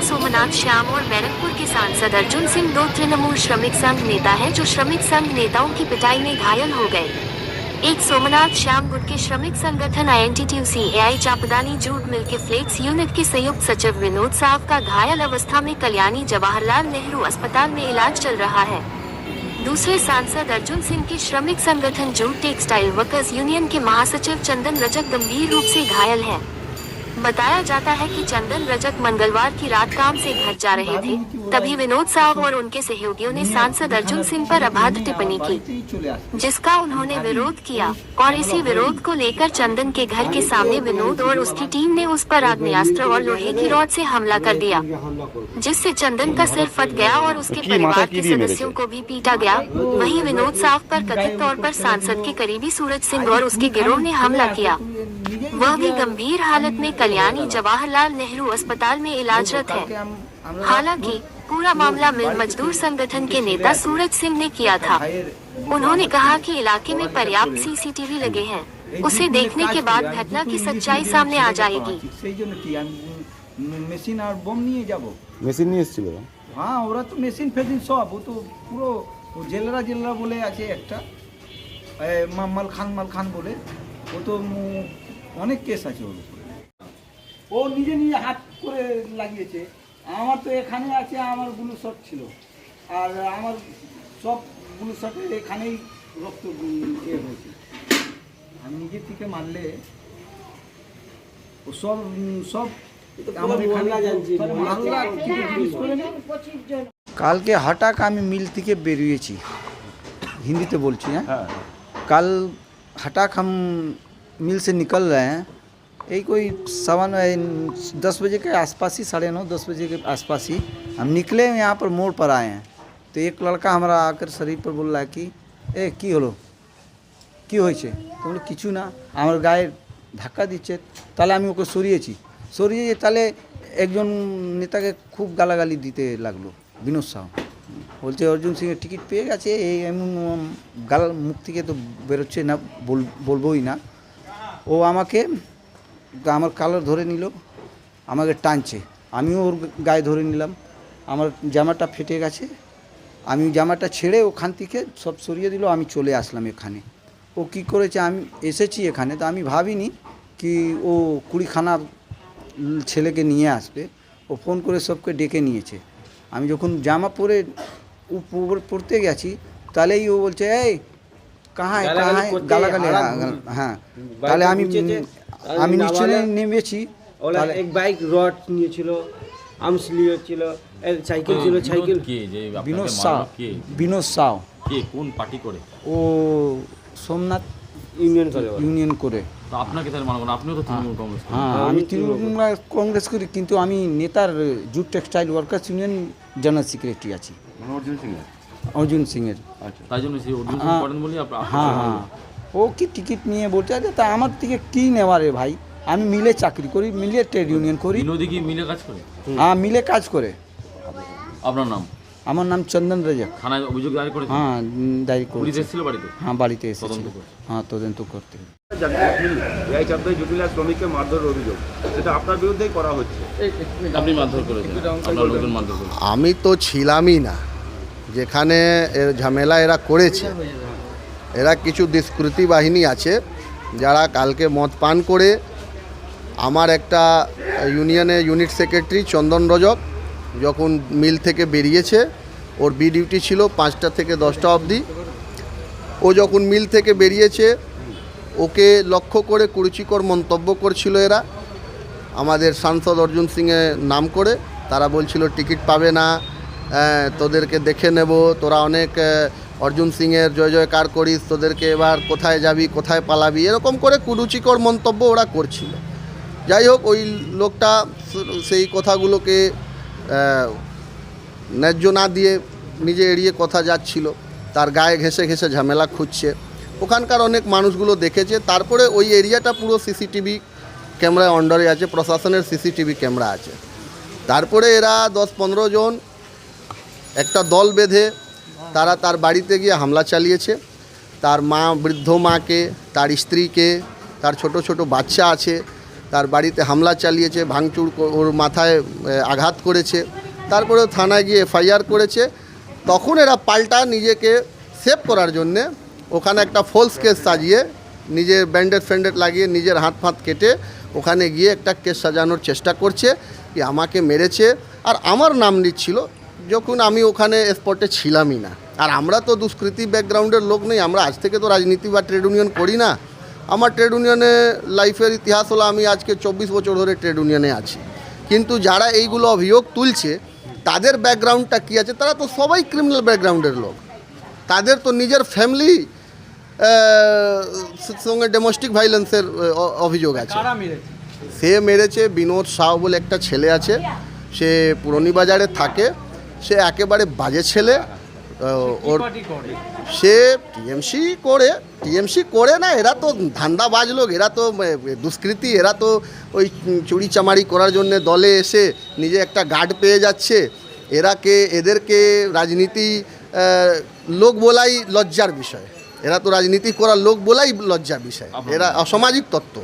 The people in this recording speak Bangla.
विधायक सोमनाथ श्याम और बैरकपुर के सांसद अर्जुन सिंह दो तृणमूल श्रमिक संघ नेता हैं जो श्रमिक संघ नेताओं की पिटाई में घायल हो गए एक सोमनाथ श्याम गुट के श्रमिक संगठन INTTUC AI Chapdani jute mill के फ्लेक्स यूनिट के संयुक्त सचिव विनोद साव का घायल अवस्था में कल्याणी जवाहरलाल नेहरू अस्पताल में इलाज चल रहा है दूसरे सांसद अर्जुन सिंह के श्रमिक संगठन जूट टेक्सटाइल वर्कर्स यूनियन के महासचिव चंदन रजक गंभीर रूप से घायल हैं। बताया जाता है कि चंदन रजक मंगलवार की रात काम से घर जा रहे थे। तभी विनोद साव और उनके सहयोगियों ने सांसद अर्जुन सिंह पर अभद्र टिप्पणी की जिसका उन्होंने विरोध किया और इसी विरोध को लेकर चंदन के घर के सामने विनोद और उसकी टीम ने उस पर आग्नेयास्त्र और लोहे की रॉड से हमला कर दिया जिससे चंदन का सिर फट गया और उसके परिवार के सदस्यों को भी पीटा गया। वहीं विनोद साव पर कथित तौर पर सांसद के करीबी सूरज सिंह और उसके गिरोह ने हमला किया। वह भी गंभीर हालत में कल्याणी जवाहरलाल नेहरू अस्पताल में इलाजरत है हालांकि पूरा मामला मिल मजदूर संगठन के नेता सूरज सिंह ने किया था उन्होंने कहा कि इलाके में पर्याप्त सीसीटीवी लगे हैं उसे देखने के बाद घटना की सच्चाई सामने आ जाएगी সেই জন্য কি আমি মেশিন আর বোম নিয়ে যাব মেশিন নিয়ে এসেছিল হ্যাঁ ওরা তো মেশিন ফেশিন সব ও তো পুরো ও জেলরা জেলরা বলে আছে একটা এ, মাম্মাল খান মাল খান বলে ও তো উম, অনেক কেস আছে ওর উপরে। ও নিজে নিজে হাত করে লাগিয়েছে। আমার তো এখানে আছে আমারগুলো শট ছিল। আর আমার সবগুলো শটে এখানেই রক্ত ইয়ে হয়েছে। আমি নিজের থেকে মারলে ও সব সব মানে কালকে হঠাৎ আমি মিল থেকে বেরিয়েছি। হিন্দিতে বলছি হ্যাঁ।, হ্যাঁ। কাল হঠাৎ আমি मिल से निकल रहे हैं यही कोई सवा नौ- दस बजे के आसपास ही साढ़े नौ दस बजे के आसपास ही हम निकले यहाँ पर मोड़ पर आए हैं तो एक लड़का हमारा आकर शरीर पर बोल रहा है कि এ কি হলো কি হয়েছে তো বললো কিছু না আমার গায়ে ধাক্কা দিচ্ছে তাহলে আমি ওকে সরিয়েছি সরিয়ে তাহলে একজন নেতাকে খুব গালাগালি দিতে লাগলো বিনোদ সাউ বলছে অর্জুন সিংয়ের টিকিট পেয়ে গেছে এই এমন উম, গাল মুখ থেকে তো বেরোচ্ছে না বল- বলবোই না ও আমাকে আমার কালার ধরে নিল, আমাকে টানছে। আমিও ওর গায়ে ধরে নিলাম। আমার জামাটা ফেটে গেছে। আমি জামাটা ছেড়ে ওখান থেকে সব সরিয়ে দিল, আমি চলে আসলাম এখানে। ও কি করেছে, আমি এসেছি এখানে। তো আমি ভাবিনি কি ও কুড়িখানা ছেলেকে নিয়ে আসবে। ও ফোন করে সবকে ডেকে নিয়েছে। আমি যখন জামা পরে পড়তে গেছি, তাহলেই ও বলছে, এই কাহায় কাহায় গালাগালি হ্যাঁ, তাহলে আমি আমি নিশ্চয়ই নেমেছি ওলা তাহলে এক বাইক রড নিয়েছিল আর্মস নিয়েছিল সাইকেল ছিল বিনোদ সাইকেল কে যে বিনোদ সাউ বিনোদ সাউ কে কোন পার্টি করে ও সোমনাথ ইউনিয়ন করে ইউনিয়ন করে তো আপনাকে তাহলে মারবো না আপনিও তো তৃণমূল কংগ্রেস হ্যাঁ আমি তৃণমূল কংগ্রেস করি কিন্তু আমি নেতার jute textile workers union general secretary আছি অর্জুন সিংয়ের। আচ্ছা তাই জন্য হ্যাঁ। করেন বলি আপনি হ্যাঁ হ্যাঁ। ও কি টিকিট নিয়ে বলছে আরে তা আমার থেকে কী নেওয়া রে ভাই? আমি মিলে চাকরি করি মিলে ট্রেড ইউনিয়ন করি। কি মিলে কাজ করে? হ্যাঁ মিলে কাজ করে। আপনার নাম? আমার নাম চন্দন রাজাক। থানায় অভিযোগ দায়ের হ্যাঁ উম, দায়ী পুলিশ এসেছিল বাড়িতে? হ্যাঁ বাড়িতে এসেছিল। হ্যাঁ তদন্ত করতে। এই চাপদায় জটিলা শ্রমিককে মারধরের অভিযোগ। সেটা আপনার বিরুদ্ধেই করা হচ্ছে। আপনি মারধর করেছেন। আপনার লোকজন মারধর আমি তো ছিলামই না। যেখানে ঝামেলা এরা করেছে। এরা কিছু দুষ্কৃতি বাহিনী আছে, যারা কালকে মদ পান করে আমার একটা ইউনিয়নে ইউনিট সেক্রেটারি চন্দন রজক যখন মিল থেকে বেরিয়েছে, ওর বি ডিউটি ছিল পাঁচটা থেকে দশটা অবধি। ও যখন মিল থেকে বেরিয়েছে, ওকে লক্ষ্য করে কুরুচিকর মন্তব্য করছিল এরা। আমাদের সাংসদ অর্জুন সিংয়ের নাম করে, তারা বলছিল, টিকিট পাবে না। তোদেরকে দেখে নেব। তোরা অনেক অর্জুন সিংয়ের জয় জয়কার করিস, তোদেরকে এবার কোথায় যাবি, কোথায় পালাবি, এরকম করে কুরুচিকর মন্তব্য ওরা করছিল। যাই হোক, ওই লোকটা সেই কথাগুলোকে ন্যায্য না দিয়ে নিজে এড়িয়ে কথা যাচ্ছিল। তার গায়ে ঘেঁষে ঘেঁষে ঝামেলা খুঁজছে। ওখানকার অনেক মানুষগুলো দেখেছে। তারপরে ওই এরিয়াটা পুরো সিসিটিভি ক্যামেরায় অন্ডারে আছে, প্রশাসনের সিসিটিভি ক্যামেরা আছে। তারপরে এরা দশ পনেরো জন একটা দল বেঁধে তারা তার বাড়িতে গিয়ে হামলা চালিয়েছে। তার মা বৃদ্ধ মাকে, তার স্ত্রীকে, তার ছোট ছোট বাচ্চা আছে, তার বাড়িতে হামলা চালিয়েছে, ভাঙচুর ওর মাথায় আঘাত করেছে। তারপরেও থানায় গিয়ে এফআইআর করেছে। তখন এরা পাল্টা নিজেকে সেভ করার জন্যে ওখানে একটা ফলস কেস সাজিয়ে নিজের ব্যান্ডেড ফ্যান্ডেড লাগিয়ে নিজের হাত ফাত কেটে ওখানে গিয়ে একটা কেস সাজানোর চেষ্টা করছে। কি আমাকে মেরেছে? আর আমার নাম নিচ্ছিল যখন আমি ওখানে স্পটে ছিলামই না। আর আমরা তো দুষ্কৃতি ব্যাকগ্রাউন্ডের লোক নেই আমরা আজ থেকে তো রাজনীতি বা ট্রেড ইউনিয়ন করি না। আমার ট্রেড ইউনিয়নে লাইফের ইতিহাস হলো আমি আজকে চব্বিশ বছর ধরে ট্রেড ইউনিয়নে আছি। কিন্তু যারা এইগুলো অভিযোগ তুলছে তাদের ব্যাকগ্রাউন্ডটা কী আছে? তারা তো সবাই ক্রিমিনাল ব্যাকগ্রাউন্ডের লোক। তাদের তো নিজের ফ্যামিলি সঙ্গে ডোমেস্টিক ভাইলেন্সের অভিযোগ আছে। সে মেরেছে বিনোদ সাউ বলে একটা ছেলে আছে। সে পুরনি বাজারে থাকে। সে একেবারে বাজে ছেলে ওর সে টিএমসি করে টিএমসি করে না এরা তো ধান্দাবাজ লোক এরা তো দুষ্কৃতী এরা তো ওই চুরি চামারি করার জন্য দলে এসে নিজে একটা গার্ড পেয়ে যাচ্ছে। এরাকে এদেরকে রাজনীতি লোক বলাই লজ্জার বিষয়। এরা তো রাজনীতি করার লোক বলাই লজ্জার বিষয়। এরা অসামাজিক তত্ত্ব।